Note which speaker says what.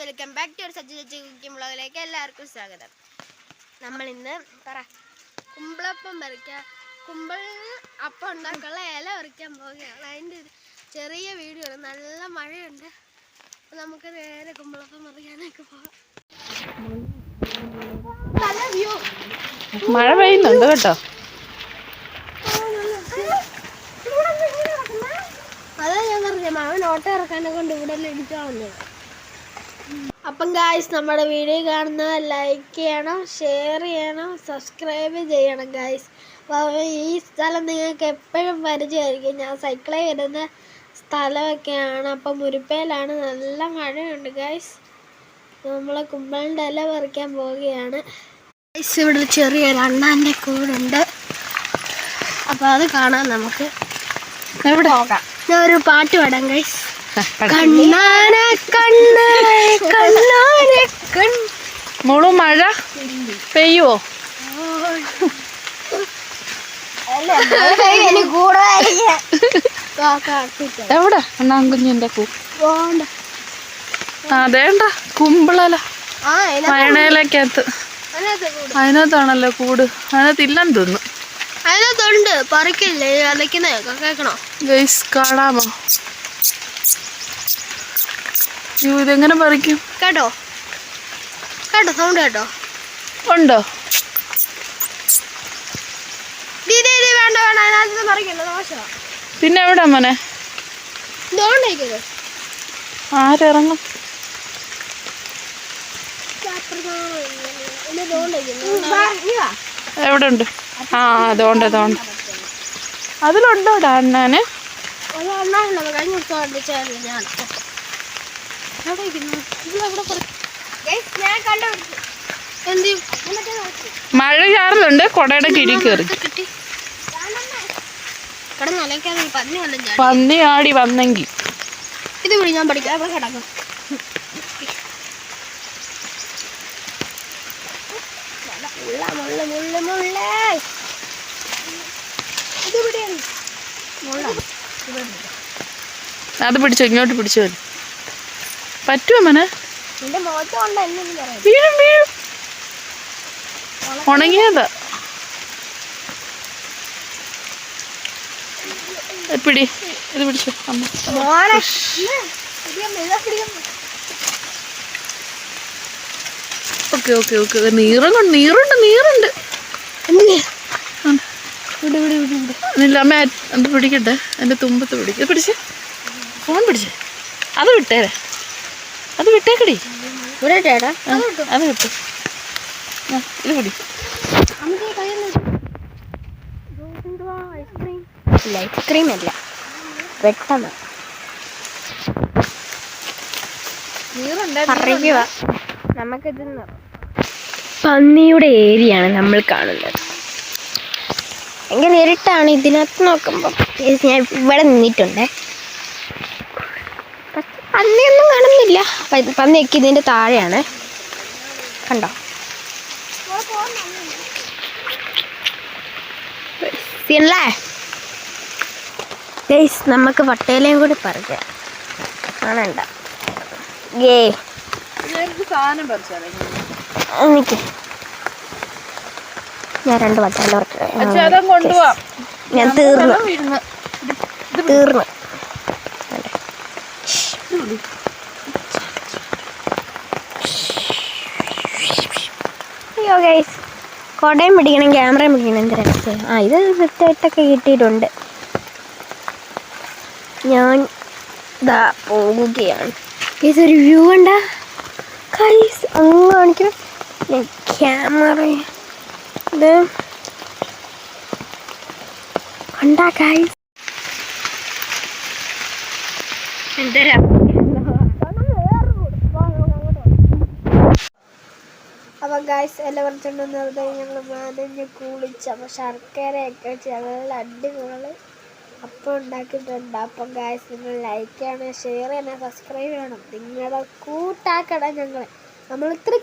Speaker 1: Welcome back to ഒരു സജ്ജ സജ്ജ cooking വ്ളോഗിലേക്ക് എല്ലാവർക്കും സ്വാഗതം. നമ്മൾ ഇന്ന് പറ കുമ്പളപ്പം വരയ്ക്കുക കുമ്പൾ അപ്പം ഉണ്ടാക്കാനുള്ള ഇല വരയ്ക്കാൻ പോവുകയാണ്. അതിന്റെ ഒരു ചെറിയ വീഡിയോ ആണ്. നല്ല മഴയുണ്ട്. അപ്പോൾ നമുക്ക് നേരെ കുമ്പളപ്പം വരയ്ക്കാനൊക്കെ പോകാം
Speaker 2: മഴ പെയ്യുന്നുണ്ട് കേട്ടോ.
Speaker 1: അതാ ഞാൻ പറഞ്ഞ മാവൻ ഓട്ടോ ഇറക്കാനെ കൊണ്ട് ഇവിടെ ഇടിച്ചാണല്ലോ അപ്പം ഗായ്സ് നമ്മുടെ വീഡിയോ കാണുന്നത് ലൈക്ക് ചെയ്യണം ഷെയർ ചെയ്യണം സബ്സ്ക്രൈബ് ചെയ്യണം ഗായ്സ് അപ്പോൾ ഈ സ്ഥലം നിങ്ങൾക്ക് എപ്പോഴും പരിചയമായിരിക്കും. ഞാൻ സൈക്കിളിൽ വരുന്ന സ്ഥലമൊക്കെയാണ്. അപ്പം മുരിപ്പയിലാണ് നല്ല മഴയുണ്ട് ഗായ്സ് നമ്മൾ കുമ്പളിന്റെ ഇല പറിക്കാൻ പോവുകയാണ്. ഗായ്സ് ഇവിടെ ചെറിയൊരു അണ്ണാന്റെ കൂടുണ്ട്. അപ്പോൾ അത് കാണാം നമുക്ക്.
Speaker 2: എവിടെ?
Speaker 1: പോകാം ഞാൻ ഒരു പാട്ട് പാടാം ഗൈസ് കണ്ണാന കണ്ണ് കണ്ണാനെ കണ്ണ്
Speaker 2: മുളു മഴ പെയ്യുവോ? എവിടെ? അണ്ണാങ്കുഞ്ഞിന്റെ കൂ അതേണ്ട കുമ്പളല. മയണയിലേക്കകത്ത് അതിനകത്താണല്ലോ കൂട്. അതിനകത്ത് ഇല്ലെന്ന് തോന്നുന്നു.
Speaker 1: അതിനകത്തുണ്ട്. പറിക്കില്ലേ അലക്കുന്നതൊക്കെ കേക്കണോ
Speaker 2: ഗൈസ് കാണാമോ? അയ്യോ ഇതെങ്ങനെ പറിക്കും?
Speaker 1: കേട്ടോ? കേട്ടോ സൗണ്ട് കേട്ടോ?
Speaker 2: ഉണ്ടോ?
Speaker 1: വേണ്ട വേണ്ട അതിനകത്ത് പറിക്കണ്ട ദോഷമാണ്
Speaker 2: പിന്നെ എവിടെ മോനെ?
Speaker 1: ഇതുകൊണ്ടേക്കത്
Speaker 2: ആരിറങ്ങും? എവിടെ ഉണ്ട് ആ അതുകൊണ്ട് അതുകൊണ്ട് അതിലുണ്ടോടാ അണ്ണാന്?
Speaker 1: കഴിഞ്ഞ ഞാൻ ഇരിക്കുന്നു? കണ്ടുപിടിച്ചു. എന്ത്.
Speaker 2: മഴ ചാറുന്നുണ്ട് കൊടയുടെ കിഴി കയറി
Speaker 1: പന്നി
Speaker 2: ആടി വന്നെങ്കിൽ
Speaker 1: ഇത് കൂടി ഞാൻ പഠിക്കാം. കിടക്കും.
Speaker 2: അത് പിടിച്ചോ ഇങ്ങോട്ട് പിടിച്ചോ. പറ്റുമോ മന? വീഴും വീഴും. ഉണങ്ങിയതാ. പിടി ഇത് പിടിച്ചോ. Okay okay okay. നീറും കൊണ്ട് നീറുണ്ട് നീറുണ്ട്. എന്നില്ല അമ്മ അത് പിടിക്കട്ടെ. എന്റെ തുമ്പത്ത് പിടിക്കും. പിടിച്ച്. ഫോൺ പിടിച്ച്. അത് വിട്ടേരെ. അത് വിട്ടേക്കടി.
Speaker 1: ഇവിടെ ചേട്ടാ
Speaker 2: അത് വിട്ടു. ഇത് പിടി.
Speaker 1: ഐസ്ക്രീം ഇല്ല ഐസ്ക്രീം അല്ല. പെട്ടെന്ന്. പറയുക നമുക്കിത് പന്നിയുടെ ഏരിയയാണ് നമ്മൾ കാണുന്നത്. എങ്ങനെ ഇരുട്ടാണ് ഇതിനകത്ത് നോക്കുമ്പോൾ ഞാൻ ഇവിടെ നിന്നിട്ടുണ്ട്. പന്നിയൊന്നും കാണുന്നില്ല പ- പന്നിയൊക്കെ ഇതിന്റെ താഴെയാണ്. കണ്ടോ? സീനല്ലേ ഗൈസ് നമുക്ക് പട്ടേലയും കൂടി പറിക്കാം. കാണണ്ട. ഗേ. എനിക്ക്. ഞാൻ രണ്ട്
Speaker 2: കൊണ്ടുപോവാം
Speaker 1: ഞാൻ തീർന്നു. തീർന്നു. അയ്യോ ഗൈസ് കോട്ടയം പിടിക്കണം ക്യാമറയും പിടിക്കണം എന്ത് രസം ആ ഇത് സെറ്റായിട്ടൊക്കെ കിട്ടിയിട്ടുണ്ട്. ഞാൻ ഇതാ പോവുകയാണ്. ഗൈസ് ഒരു വ്യൂ കണ്ട? ഗൈസ് അങ്ങ് കാണിക്കണം. ഞാൻ ക്യാമറ ഇത് കണ്ടാ ഗൈസ് എന്തരാ ഗായ്സ് എല്ലാവരും വെറുതെ ഞങ്ങൾ മാനഞ്ഞ് കുളിച്ച് അപ്പോൾ ശർക്കരയൊക്കെ വെച്ച് ഞങ്ങൾ അടിപൊളി അപ്പം ഉണ്ടാക്കിയിട്ടുണ്ട്. അപ്പം ഗായ്സ് നിങ്ങൾ ലൈക്ക് ചെയ്യണം ഷെയർ ചെയ്യണം സബ്സ്ക്രൈബ് ചെയ്യണം. നിങ്ങളുടെ കൂട്ടാക്കണം ഞങ്ങൾ നമ്മൾ ഇത്ര